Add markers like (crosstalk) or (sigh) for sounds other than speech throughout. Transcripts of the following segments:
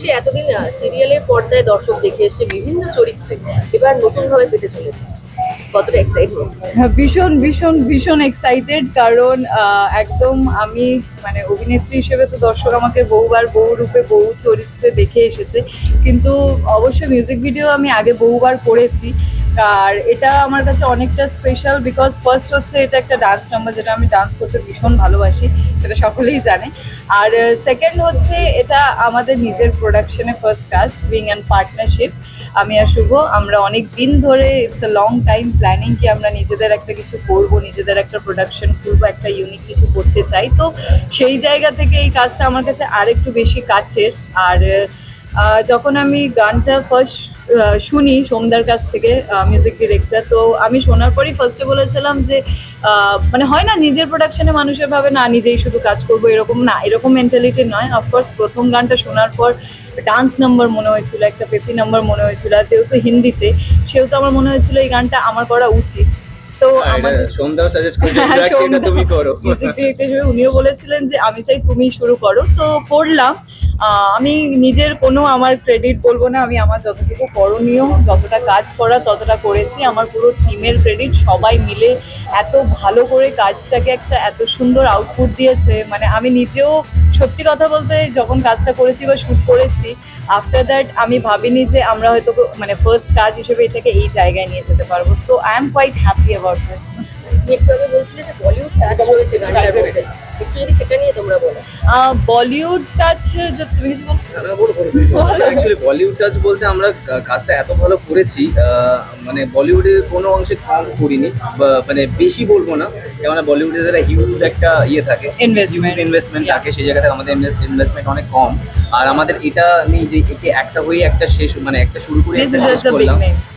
সে এতদিন সিরিয়ালের পর্দায় দর্শক দেখে এসছে বিভিন্ন চরিত্রে। এবার নতুন ভাবে পেতে চলেছে। কতটা এক্সাইটমেন্ট হ্যাঁ, ভীষণ ভীষণ ভীষণ এক্সাইটেড কারণ একদম আমি মানে অভিনেত্রী হিসেবে তো দর্শক আমাকে বহুবার বহু রূপে বহু চরিত্রে দেখে এসেছে। কিন্তু অবশ্যই মিউজিক ভিডিও আমি আগে বহুবার করেছি। আর এটা আমার কাছে অনেকটা স্পেশাল বিকজ ফার্স্ট হচ্ছে এটা একটা ডান্স নাম্বার যেটা আমি ডান্স করতে ভীষণ ভালোবাসি সেটা সকলেই জানে। আর সেকেন্ড হচ্ছে এটা আমাদের নিজের প্রোডাকশনে ফার্স্ট কাজ বিং অ্যান্ড পার্টনারশিপ আমি আর শুভ, আমরা অনেক দিন ধরে it's a long time planning কি আমরা নিজেদের একটা কিছু করব, নিজেদের একটা প্রোডাকশন করব, একটা ইউনিক কিছু করতে চাই। তো সেই জায়গা থেকে এই কাজটা আমার কাছে আর একটু বেশি কাছের। আর যখন আমি গানটা ফার্স্ট শুনি সোমদার কাছ থেকে মিউজিক ডিরেক্টর তো আমি শোনার পরই ফার্স্টে বলেছিলাম যে মানে হয় না নিজের প্রোডাকশনে মানুষের ভাবে, না, নিজেই শুধু কাজ করব, এরকম না, এরকম মেন্টালিটি নয়। অফকোর্স প্রথম গানটা শোনার পর ডান্স নাম্বার মনে হয়েছিল, একটা পেপি নাম্বার মনে হয়েছিল যেহেতু হিন্দিতে, সেহেতু আমার মনে হয়েছিল এই গানটা আমার করা উচিত। তো আমাদের সোমদাও সাজেস্ট করছে হ্যাঁ, সেটা তুমি করো। মিউজিক ডিরেক্টর হিসেবে উনিও বলেছিলেন যে আমি চাই তুমি শুরু করো। তো করলাম। আমি নিজের কোনো আমার ক্রেডিট বলব না আমি আমার যতটুকু করণীয় যতটা কাজ করা ততটা করেছি। আমার পুরো টিমের ক্রেডিট সবাই মিলে এত ভালো করে কাজটাকে একটা এত সুন্দর আউটপুট দিয়েছে। মানে আমি নিজেও সত্যি কথা বলতে যখন কাজটা করেছি বা শ্যুট করেছি আফটার দ্যাট আমি ভাবিনি যে আমরা হয়তো মানে ফার্স্ট কাজ হিসেবে এটাকে এই জায়গায় নিয়ে যেতে পারব। So I am quite happy about this তুমি একটু আগে যে বলিউড টাচ রয়েছে গানটার মধ্যে। একটু যদি সেটা নিয়ে তোমরা বলো। বলিউড টাচ যে তুমি কিছু বলো বলিউড টাচ বলতে আমরা কাজটা এত ভালো করেছি আহ, মানে বলিউডের কোনো অংশে কম করিনি মানে বেশি বলব না কেননা বলিউডে যারা হিউজ একটা ইয়ে থাকে ইনভেস্টমেন্ট. থাকে সেই জায়গাতে আমাদের ইনভেস্টমেন্ট অনেক কম। আর আমাদের এটা নেই যে একে একটা হয়ে একটা শেষ মানে একটা শুরু করে.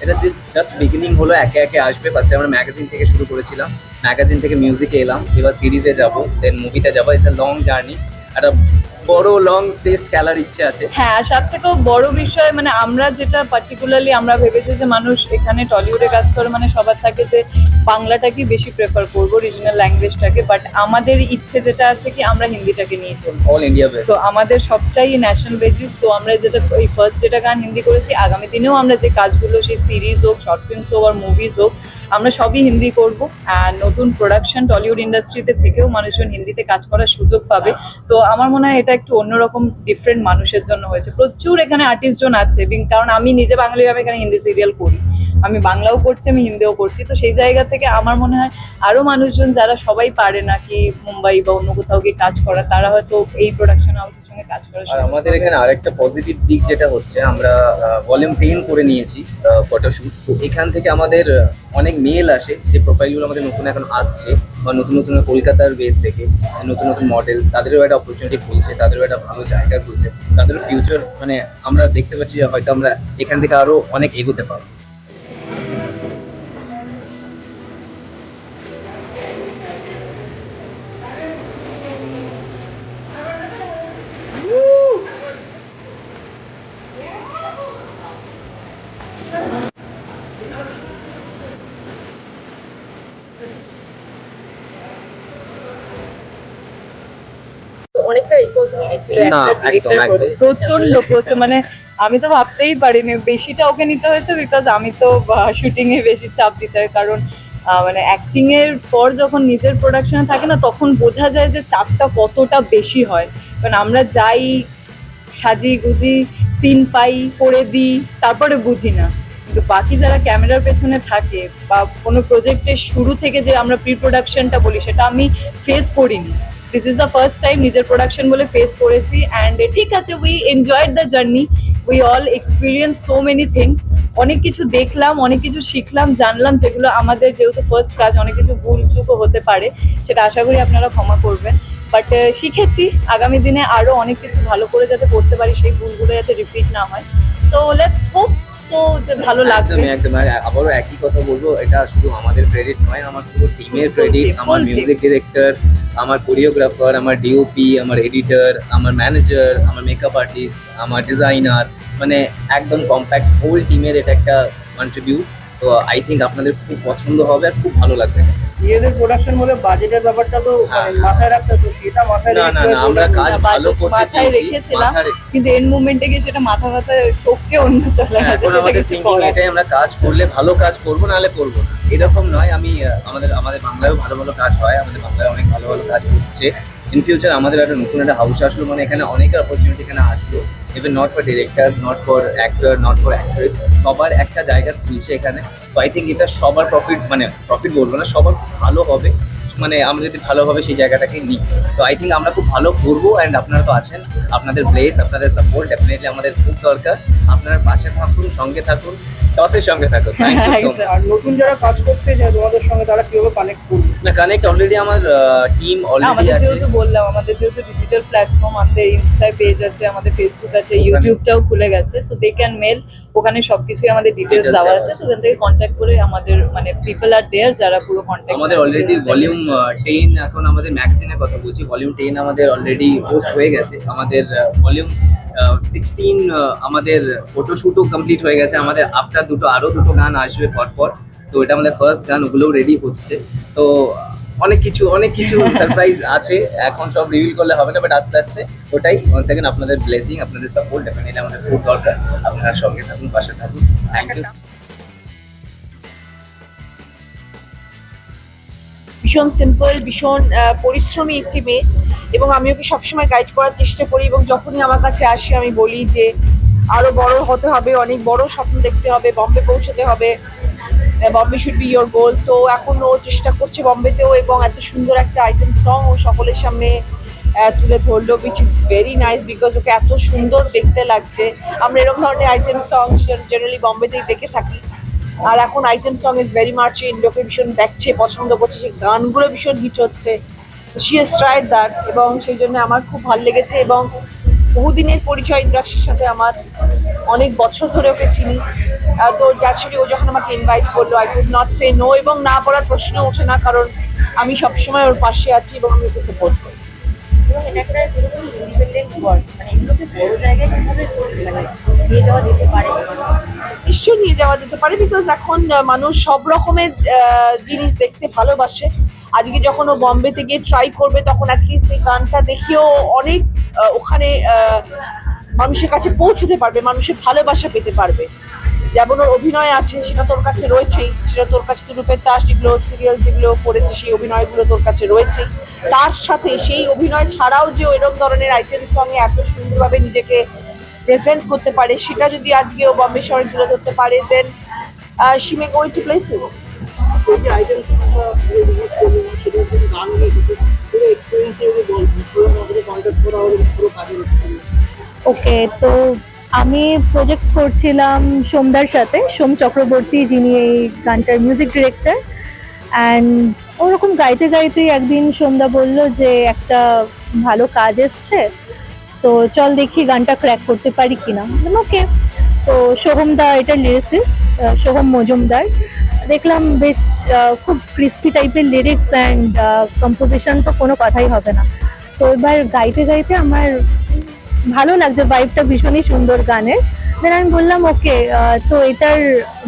এটা জাস্ট জাস্ট বিগিনিং হলো একে একে আসবে। ফার্স্টে আমরা ম্যাগাজিন থেকে শুরু করেছিলাম। ম্যাগাজিন থেকে মিউজিকে এলাম এবার সিরিজে যাব দেন মুভিতে যাব। ইটস লং জার্নি একটা বড় লং টেস্ট খেলার ইচ্ছে আছে। হ্যাঁ আর সব থেকেও বড় বিষয় মানে আমরা যেটা পার্টিকুলারলি আমরা ভেবেছি যে মানুষ এখানে টলিউডে কাজ করে মানে সবার থাকে যে বাংলাটাকে বেশি প্রেফার করব রিজনাল ল্যাঙ্গুয়েজটাকে বাট আমাদের ইচ্ছে যেটা আছে কি আমরা হিন্দিটাকে নিয়ে চলবো। অল ইন্ডিয়া তো আমাদের সবটাই ন্যাশনাল বেসিস তো আমরা যেটা এই ফার্স্ট যেটা গান হিন্দি করেছি আগামী দিনেও আমরা যে কাজগুলো সেই সিরিজ হোক শর্ট ফিল্মস হোক আর মুভিজ হোক আমরা সবই হিন্দি করব আর নতুন প্রোডাকশন টলিউড ইন্ডাস্ট্রিতে থেকেও মানুষজন হিন্দিতে কাজ করার সুযোগ পাবে। তো আমার মনে হয় এটা একটু অন্যরকম ডিফারেন্ট মানুষের জন্য হয়েছে। প্রচুর এখানে আর্টিস্টজন আছে কারণ আমি নিজে বাঙালি আমি এখানে হিন্দি সিরিয়াল করি। আমি বাংলাও করছি আমি হিন্দিও করছি। তো সেই জায়গা থেকে আমার মনে হয় আরও মানুষজন যারা সবাই পারে না কি মুম্বাই বা অন্য কোথাও গিয়ে কাজ করা তারা হয়তো এই প্রোডাকশন হাউসের সঙ্গে কাজ করার আমাদের। এখানে আরেকটা পজিটিভ দিক যেটা হচ্ছে আমরা ভলিউম টেন করে নিয়েছি ফটোশুট তো এখান থেকে আমাদের অনেক মেল আসে যে প্রোফাইলগুলো আমাদের নতুন এখন আসছে। বা নতুন নতুন কলকাতার বেস থেকে, নতুন নতুন মডেলস তাদেরও একটা অপরচুনিটি খুলছে, তাদেরও একটা ভালো জায়গা খুলছে তাদেরও ফিউচার মানে আমরা দেখতে পাচ্ছি যে হয়তো আমরা এখান থেকে আরও অনেক এগোতে পারব। তো অনেকটা ছিল না, একদম, একদম। প্রচণ্ড প্রচুর মানে আমি তো ভাবতেই পারিনি বেশিটা ওকে নিতে হয়েছে বিকজ আমি তো শুটিং এ বেশি চাপ দিতে হয় কারণ আহ, মানে অ্যাক্টিং এর পর যখন নিজের প্রোডাকশনে থাকে না তখন বোঝা যায় যে চাপটা কতটা বেশি হয়। কারণ আমরা যাই সাজি গুজি সিন পাই করে দিই তারপরে বুঝি না। কিন্তু বাকি যারা ক্যামেরার পেছনে থাকে বা কোনো প্রজেক্টের শুরু থেকে যে আমরা প্রি প্রোডাকশনটা বলি সেটা আমি ফেস করিনি। This is the first time নিজের প্রোডাকশন বলে ফেস করেছি অ্যান্ড ঠিক আছে we enjoyed the journey we all experience so many things অনেক কিছু দেখলাম, অনেক কিছু শিখলাম, জানলাম যেগুলো আমাদের যেহেতু ফার্স্ট কাজ, অনেক কিছু ভুল চুকও হতে পারে, সেটা আশা করি আপনারা ক্ষমা করবেন। বাট শিখেছি, আগামী দিনে আরও অনেক কিছু ভালো করে যাতে করতে পারি, সেই ভুলগুলো যাতে রিপিট না হয়। সো লেটস হোপ সো যে ভালো লাগবে। একদম আবারও একই কথা বলব এটা শুধু আমাদের ক্রেডিট নয় আমার পুরো টিমের ক্রেডিট আমার মিউজিক ডিরেক্টর আমার কোরিওগ্রাফার আমার ডিওপি আমার এডিটর আমার ম্যানেজার আমার মেকআপ আর্টিস্ট আমার ডিজাইনার মানে একদম কম্প্যাক্ট হোল টিমের এটা একটা কন্ট্রিবিউট তো আই থিঙ্ক আপনাদের খুব পছন্দ হবে আর খুব ভালো লাগবে। নিজেদের প্রোডাকশন বলে বাজেটের ব্যাপারটা তো মানে মাথায় রাখতে তো সেটা মাথায় হ্যাঁ। না না না আমরা কাজ ভালো করতে মাথায় রেখেছিলাম। কিন্তু এন মুভমেন্টে গিয়ে সেটা মাথা মাথায় টপকে অন্য চলে হ্যাঁ, গেছে সেটা কিছু এটাই আমরা কাজ করলে ভালো কাজ করব নাহলে করব এরকম নয় আমি আমাদের আমাদের বাংলায়ও ভালো ভালো কাজ হয় আমাদের বাংলায় অনেক ভালো ভালো কাজ হচ্ছে ইন ফিউচার আমাদের একটা নতুন একটা হাউস আসলো মানে এখানে অনেক অপরচুনিটি এখানে আসলো। Even not for director not for actor not for actress সবার একটা জায়গা খুলছে এখানে। তো আই থিঙ্ক এটা সবার প্রফিট মানে প্রফিট বলব না, সবার ভালো হবে। মানে আমরা যদি ভালোভাবে সেই জায়গাটাকে নিই। তো আই থিঙ্ক আমরা খুব ভালো করব অ্যান্ড আপনারা তো আছেন। আপনাদের প্লেস আপনাদের সাপোর্ট ডেফিনেটলি আমাদের খুব দরকার। আপনারা পাশে থাকুন সঙ্গে থাকুন টসের সঙ্গে থাকুন। (laughs) নতুন যারা কাজ করতে যায় তোমাদের সঙ্গে তারা কীভাবে কানেক্ট করবে? না কানেক্ট অলরেডি আমার টিম অলরেডি আমাদের আছে। যেহেতু বললাম আমাদের যেহেতু ডিজিটাল প্ল্যাটফর্ম আমাদের ইনস্টায় পেজ আছে আমাদের ফেসবুক আছে ইউটিউবটাও খুলে গেছে। তো দে ক্যান মেল ওখানে সবকিছুই আমাদের ডিটেলস দেওয়া আছে। ওখান থেকে কন্ট্যাক্ট করে আমাদের মানে পিপল আর দেয়ার যারা পুরো কন্ট্যাক্ট আমাদের অলরেডি ভলিউম টেন এখন আমাদের ম্যাগাজিনের কথা বলছি ভলিউম টেন আমাদের অলরেডি পোস্ট হয়ে গেছে আমাদের ভলিউম সিক্সটিন আমাদের ফটোশুটও কমপ্লিট হয়ে গেছে আমাদের আফটার দুটো আরও দুটো গান আসবে পরপর তো এটা আমাদের ফার্স্ট গান ওগুলোও রেডি হচ্ছে তো অনেক কিছু অনেক কিছু (laughs) সারপ্রাইজ আছে এখন সব রিভিল করলে হবে না বাট আস্তে আস্তে ওটাই ওয়ান সেকেন্ড আপনাদের ব্লেসিং আপনাদের সাপোর্ট ডেফিনেটলি আমাদের খুব দরকার আপনারা সঙ্গে থাকুন পাশে থাকুন থ্যাংক ইউ ভীষণ সিম্পল ভীষণ পরিশ্রমী একটি মেয়ে এবং আমি ওকে সবসময় গাইড করার চেষ্টা করি এবং যখনই আমার কাছে আসে আমি বলি যে আরও বড় হতে হবে, অনেক বড় স্বপ্ন দেখতে হবে, বম্বে পৌঁছতে হবে Bombay should be your goal তো এখন ও চেষ্টা করছে বম্বেতেও এবং এত সুন্দর একটা আইটেম সং ও সকলের সামনে তুলে ধরলো which is very nice because okay এত সুন্দর দেখতে লাগছে। আমরা এরকম ধরনের আইটেম সং জেনারেলি বম্বেতেই দেখে থাকি। আর এখন item song is very much in লোকে ভীষণ দেখছে, পছন্দ করছে, সেই গানগুলো ভীষণ হিট হচ্ছে। শি এস ট্রাইড দ্যাট এবং সেই জন্য আমার খুব ভালো লেগেছে এবং বহুদিনের পরিচয় ইন্দ্রাক্ষীর সাথে আমার অনেক বছর ধরে ওকে চিনি। তো অ্যাকচুয়ালি ও যখন আমাকে ইনভাইট করল I could not say no এবং না বলার প্রশ্ন ওঠে না কারণ আমি সবসময় ওর পাশে আছি এবং আমি ওকে সাপোর্ট করি। এবং এটা একটা পুরোপুরি ইন্ডিপেন্ডেন্ট মানে এগুলোকে বড় জায়গায় কীভাবে মানে যাওয়া যেতে পারে যাওয়া যেতে পারে বিকজ এখন মানুষ সব রকমের জিনিস দেখতে ভালোবাসে। আজকে যখন ও বম্বেতে গিয়ে ট্রাই করবে, তখন অ্যাটলিস্ট এই গানটা দেখেও অনেক ওখানে মানুষের কাছে পৌঁছতে পারবে, মানুষের ভালোবাসা পেতে পারবে। যেমন ওর অভিনয় আছে, সেটা তোর কাছে রয়েছেই, সেটা তোর কাছে রূপের দাস যেগুলো সিরিয়াল যেগুলো করেছে, সেই অভিনয়গুলো তোর কাছে রয়েছেই। তার সাথে সেই অভিনয় ছাড়াও যে ও এরকম ধরনের আইটেম সঙ্গে এত সুন্দরভাবে নিজেকে প্রেজেন্ট করতে পারে সেটা যদি আজকে ও বম্বে শহরে তুলে ধরতে পারে then she may go to places. Okay তো আমি প্রজেক্ট করছিলাম সোমদার সাথে সোম চক্রবর্তী যিনি এই গানটার মিউজিক ডিরেক্টর অ্যান্ড ওরকম গাইতে গাইতে একদিন সোমদা বলল যে একটা ভালো কাজ এসছে। সো চল দেখি গানটা ক্র্যাক করতে পারি কিনা। ওকে তো সোহমদা এটা লিরিসিস্ট সোহম মজুমদার। দেখলাম বেশ খুব ক্রিস্পি টাইপের লিরিক্স অ্যান্ড কম্পোজিশন তো কোনো কথাই হবে না। তো এবার গাইতে গাইতে আমার ভালো লাগছে ভাইবটা ভীষণই সুন্দর গানের। দেন আমি বললাম ওকে তো এটার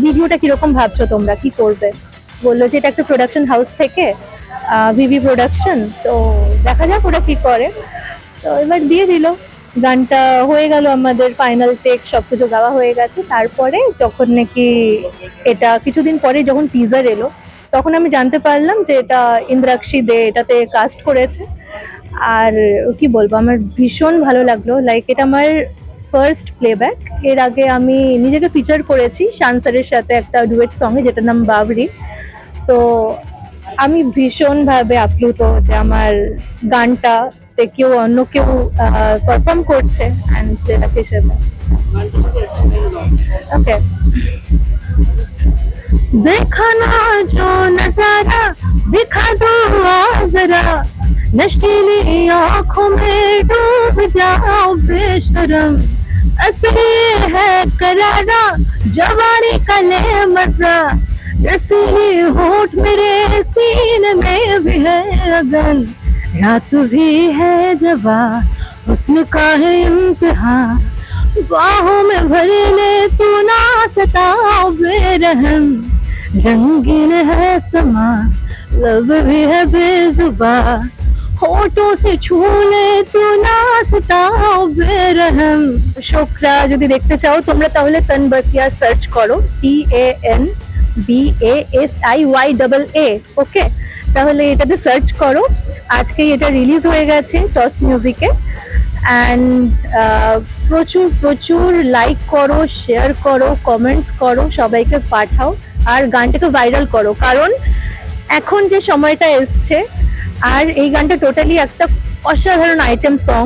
ভিডিওটা কীরকম ভাবছ তোমরা? কি করবে? বলল যে এটা একটা প্রোডাকশন হাউস থেকে ভিভি প্রোডাকশন তো দেখা যাক ওরা কি করে। তো এবার দিয়ে দিল। গানটা হয়ে গেল আমাদের ফাইনাল টেক সব কিছু গাওয়া হয়ে গেছে। তারপরে যখন নাকি এটা কিছুদিন পরে যখন টিজার এলো, তখন আমি জানতে পারলাম যে এটা ইন্দ্রাক্ষী দে এটাতে কাস্ট করেছে। আর কি বলব, আমার ভীষণ ভালো লাগল। লাইক এটা আমার ফার্স্ট প্লেব্যাক এর আগে আমি নিজেকে ফিচার করেছি শান স্যারের সাথে একটা ডুয়েট সঙ্গে যেটার নাম বাবরি। তো আমি ভীষণভাবে আপ্লুত যে আমার গানটাতে কেউ অন্য কেউ পারফর্ম করছে অ্যান্ড প্লেব্যাক হিসেবে ওকে देखा ना जो नजारा दिखा दो आ जरा नशीली आंखों में डूब जाओ बेशरम असली है करारा जवानी का ले मजा रसीली होठ मेरे सीने में भी है अगन रात भी है जवा हुस्न का है इम्तिहान बाहों में भर ले तू ना सताओ बेरहम रंगीन है समा लब भी है बेजुबा होठों से छू ले तू नाचता बेरहम শোকরা যদি দেখতে চাও তোমরা তাহলে তনবাসিয়া সার্চ করো T A N B A S I Y double A okay তাহলে এটাতে সার্চ করো। আজকে এটা রিলিজ হয়ে গেছে টস মিউজিকে অ্যান্ড প্রচুর প্রচুর লাইক করো শেয়ার করো কমেন্টস করো, সবাইকে পাঠাও। আর গানটাকে ভাইরাল করো। কারণ এখন যে সময়টা এসছে, আর এই গানটা টোটালি একটা অসাধারণ আইটেম সং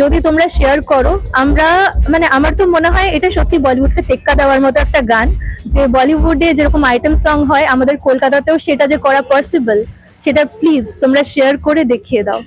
যদি তোমরা শেয়ার করো, আমরা মানে আমার তো মনে হয় এটা সত্যি বলিউডকে টেক্কা দেওয়ার মতো একটা গান। যে বলিউডে যেরকম আইটেম সং হয়, আমাদের কলকাতাতেও সেটা যে করা পসিবল সেটা প্লিজ তোমরা শেয়ার করে দেখিয়ে দাও।